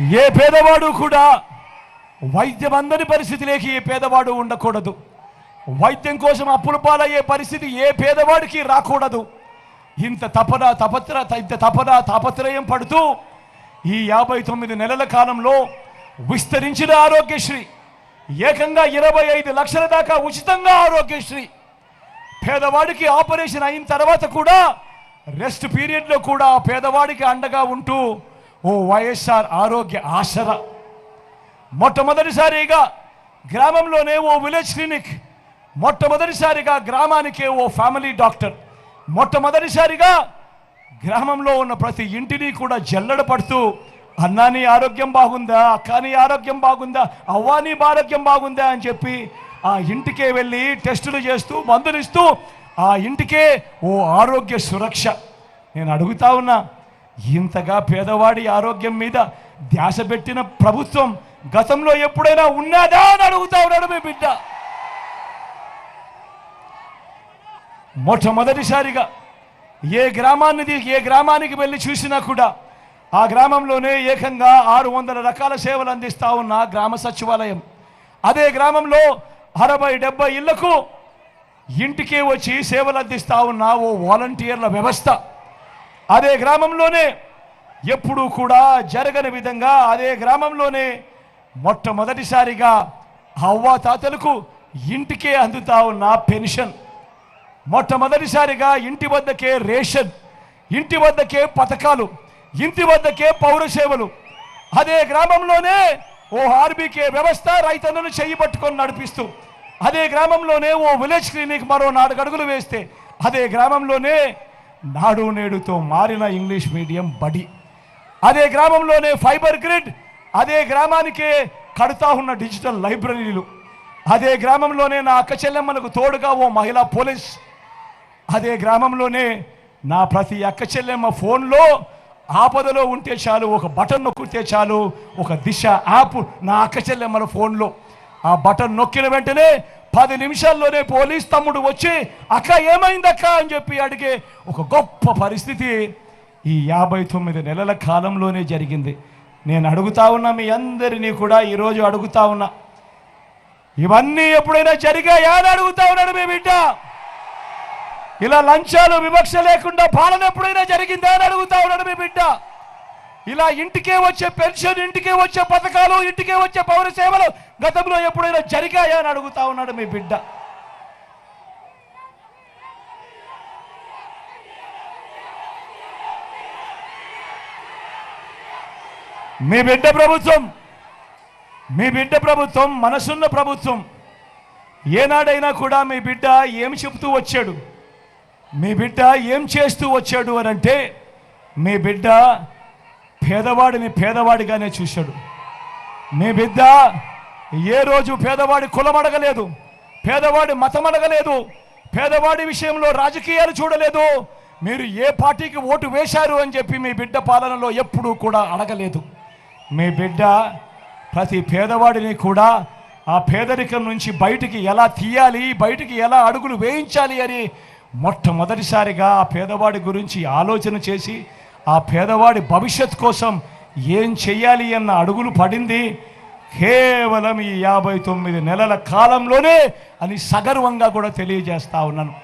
ఏ పేదవాడు కూడా వైద్యం అందని పరిస్థితిలోకి ఏ పేదవాడు ఉండకూడదు. వైద్యం కోసం అప్పుల పాలయ్యే పరిస్థితి ఏ పేదవాడికి రాకూడదు. ఇంత తపన తపత్ర ఇంత తపన తాపత్రయం పడుతూ ఈ యాభై తొమ్మిది నెలల కాలంలో విస్తరించిన ఆరోగ్యశ్రీ ఏకంగా ఇరవై ఐదు లక్షల దాకా ఉచితంగా ఆరోగ్యశ్రీ పేదవాడికి ఆపరేషన్ అయిన తర్వాత కూడా రెస్ట్ పీరియడ్లో కూడా పేదవాడికి అండగా ఉంటూ ఓ వైఎస్ఆర్ ఆరోగ్య ఆసర. మొట్టమొదటిసారిగా గ్రామంలోనే ఓ విలేజ్ క్లినిక్ మొట్టమొదటిసారిగా గ్రామానికే ఓ ఫ్యామిలీ డాక్టర్ మొట్టమొదటిసారిగా గ్రామంలో ఉన్న ప్రతి ఇంటిని కూడా జల్లడ పడుతూ అన్నాని ఆరోగ్యం బాగుందా? అక్కని ఆరోగ్యం బాగుందా? అవ్వాని ఆరోగ్యం బాగుందా? అని చెప్పి ఆ ఇంటికే వెళ్ళి టెస్టులు చేస్తూ మందులు ఇస్తూ ఆ ఇంటికే ఓ ఆరోగ్య సురక్ష. నేను అడుగుతా ఉన్నా ఇంతగా పేదవాడి ఆరోగ్యం మీద ధ్యాస పెట్టిన ప్రభుత్వం గతంలో ఎప్పుడైనా ఉన్నదా అని అడుగుతా ఉన్నాడు మీ బిడ్డ. మొట్టమొదటిసారిగా ఏ గ్రామాన్ని ఏ గ్రామానికి వెళ్ళి చూసినా కూడా ఆ గ్రామంలోనే ఏకంగా ఆరు వందల రకాల సేవలు అందిస్తూ ఉన్న గ్రామ సచివాలయం. అదే గ్రామంలో అరవై డెబ్బై ఇళ్ళకు ఇంటికే వచ్చి సేవలు అందిస్తూ ఉన్న ఓ వాలంటీర్ల వ్యవస్థ. అదే గ్రామంలోనే ఎప్పుడూ కూడా జరగని విధంగా అదే గ్రామంలోనే మొట్టమొదటిసారిగా అవ్వా తాతలకు ఇంటికే అందుతా ఉన్న పెన్షన్. మొట్టమొదటిసారిగా ఇంటి వద్దకే రేషన్ ఇంటి వద్దకే పథకాలు ఇంటి వద్దకే పౌర సేవలు. అదే గ్రామంలోనే ఓ ఆర్బీకే వ్యవస్థ రైతన్నను చేయి పట్టుకొని నడిపిస్తూ అదే గ్రామంలోనే ఓ విలేజ్ క్లినిక్ మరో నాలుగు అడుగులు వేస్తే అదే గ్రామంలోనే నాడు నేడుతో మారిన ఇంగ్లీష్ మీడియం బడి. అదే గ్రామంలోనే ఫైబర్ గ్రిడ్ అదే గ్రామానికే కడుతా ఉన్న డిజిటల్ లైబ్రరీలు. అదే గ్రామంలోనే నా అక్క చెల్లెమ్మలకు తోడుగా ఓ మహిళా పోలీస్. అదే గ్రామంలోనే నా ప్రతి అక్క చెల్లెమ్మ ఫోన్లో ఆపదలో ఉంటే చాలు ఒక బటన్ నొక్కితే చాలు ఒక దిశ యాప్ నా అక్క చెల్లెమ్మల ఫోన్లో. ఆ బటన్ నొక్కిన వెంటనే పది నిమిషాల్లోనే పోలీస్ తమ్ముడు వచ్చి అక్క ఏమైందక్క? అని చెప్పి అడిగే ఒక గొప్ప పరిస్థితి ఈ యాభై తొమ్మిది నెలల కాలంలోనే జరిగింది. నేను అడుగుతా ఉన్నా మీ అందరినీ కూడా ఈరోజు అడుగుతా ఉన్నా. ఇవన్నీ ఎప్పుడైనా జరిగాయా అని అడుగుతా ఉన్నాడు మీ బిడ్డ. ఇలా లంచాలు వివక్ష లేకుండా పాలన ఎప్పుడైనా జరిగిందా అని అడుగుతా ఉన్నాడు మీ బిడ్డ. ఇలా ఇంటికే వచ్చే పెన్షన్ ఇంటికే వచ్చే పథకాలు ఇంటికే వచ్చే పౌర సేవలు గతంలో ఎప్పుడైనా జరిగాయా అని అడుగుతా ఉన్నాడు మీ బిడ్డ. మీ బిడ్డ ప్రభుత్వం మీ బిడ్డ ప్రభుత్వం మనసున్న ప్రభుత్వం ఏనాడైనా కూడా మీ బిడ్డ ఏం చెబుతూ వచ్చాడు? మీ బిడ్డ ఏం చేస్తూ వచ్చాడు అని అంటే మీ బిడ్డ పేదవాడిని పేదవాడిగానే చూశాడు. మీ బిడ్డ ఏ రోజు పేదవాడి కులం అడగలేదు పేదవాడి మతం అడగలేదు పేదవాడి విషయంలో రాజకీయాలు చూడలేదు మీరు ఏ పార్టీకి ఓటు వేశారు అని చెప్పి మీ బిడ్డ పాలనలో ఎప్పుడూ కూడా అడగలేదు. మీ బిడ్డ ప్రతి పేదవాడిని కూడా ఆ పేదరికం నుంచి బయటికి ఎలా తీయాలి బయటికి ఎలా అడుగులు వేయించాలి అని మొట్టమొదటిసారిగా ఆ పేదవాడి గురించి ఆలోచన చేసి ఆ పేదవాడి భవిష్యత్ కోసం ఏం చెయ్యాలి అన్న అడుగులు పడింది. కేవలం ఈ యాభై తొమ్మిది నెలల కాలంలోనే అని సగర్వంగా కూడా తెలియజేస్తా ఉన్నాను.